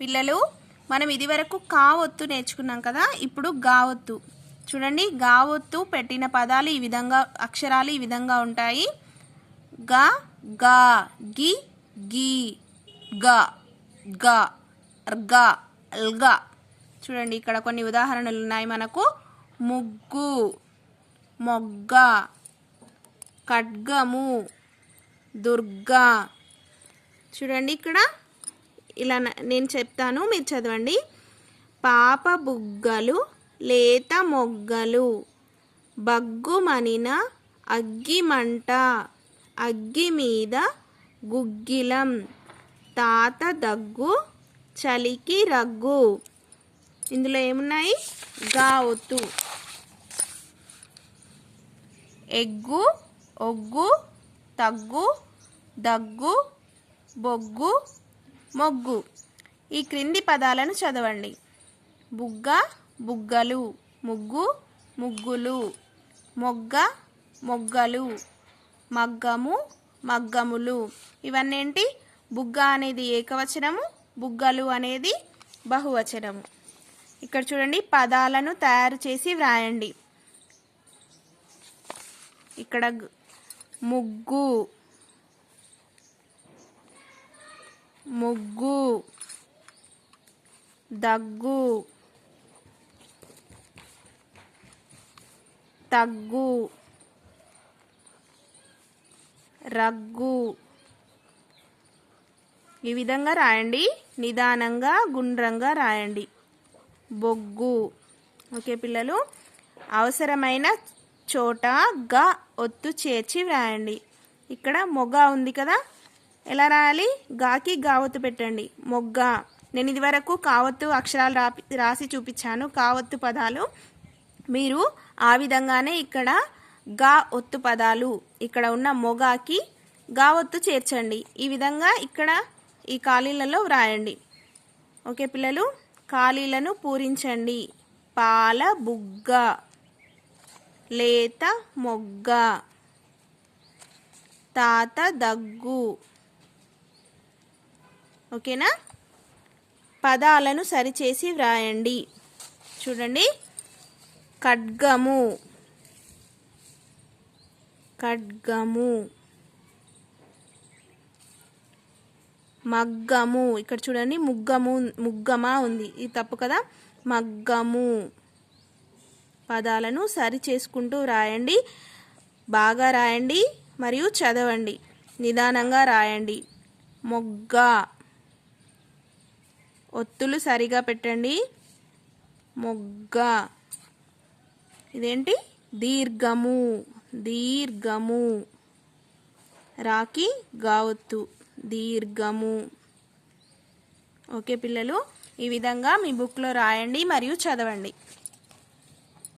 పిల్లలు మనం ఇదివరకు కావొత్తు నేర్చుకున్నాం కదా ఇప్పుడు గావొత్తు చూడండి గావొత్తు పెట్టిన పదాలు ఈ విధంగా అక్షరాలు ఈ విధంగా ఉంటాయి. గా గా గి గి గ గ గా ల్గా. చూడండి ఇక్కడ కొన్ని ఉదాహరణలు ఉన్నాయి మనకు. ముగ్గు మొగ్గ ఖడ్గము దుర్గా. చూడండి ఇక్కడ ఇలా నేను చెప్తాను మీరు చదవండి. పాప బుగ్గలు లేత మొగ్గలు బగ్గుమనిన అగ్గి మంట అగ్గి మీద గుగ్గిలం తాత దగ్గు చలికి రగ్గు. ఇందులో ఏమున్నాయి? గా ఒత్తు. ఎగ్గు ఒగ్గు తగ్గు దగ్గు బొగ్గు మొగ్గు. ఈ క్రింది పదాలను చదవండి. బుగ్గ బుగ్గలు ముగ్గు ముగ్గులు. మొగ్గ మొగ్గలు. మగ్గము మగ్గములు. ఇవన్నీ ఏంటి బుగ్గ అనేది ఏకవచనము బుగ్గలు అనేది బహువచనము. ఇక్కడ చూడండి పదాలను తయారు చేసి వ్రాయండి. ఇక్కడ ముగ్గు. ముగ్గు. దగ్గు. తగ్గు. రగ్గు. ఈ విధంగా రాయండి. నిదానంగా గుండ్రంగా రాయండి. బొగ్గు. ఓకే పిల్లలు? అవసరమైన చోట గ ఒత్తు చేర్చి వ్రాయండి. ఇక్కడ మొగ ఉంది కదా? ఎలా రాయాలి? గాకి గావత్తు పెట్టండి. మొగ్గ. నేను ఇదివరకు కావత్తు అక్షరాలు రాపి రాసి చూపించాను. కావత్తు పదాలు. మీరు ఆ విధంగానే ఇక్కడ గా ఒత్తు పదాలు. ఇక్కడ ఉన్న మొగాకి గా ఒత్తు చేర్చండి. ఈ విధంగా ఇక్కడ ఈ ఖాళీలలో వ్రాయండి. ఓకే పిల్లలు? ఖాళీలను పూరించండి. పాల బుగ్గ. లేత మొగ్గ. తాత దగ్గు. ఓకేనా? పదాలను సరిచేసి వ్రాయండి. చూడండి. ఖడ్గము. ఖడ్గము. మగ్గము. ఇక్కడ చూడండి. ముగ్గము ముగ్గమా ఉంది. ఇది తప్పు కదా? మగ్గము. పదాలను సరి చేసుకుంటూ రాయండి బాగా రాయండి. మరియు చదవండి. నిదానంగా రాయండి. మొగ్గ. ఒత్తులు సరిగా పెట్టండి. మొగ్గ. ఇదేంటి? దీర్ఘము. దీర్ఘము. రాకి గావత్తు. దీర్ఘము. ఓకే పిల్లలు ఈ విధంగా మీ బుక్లో రాయండి మరియు చదవండి.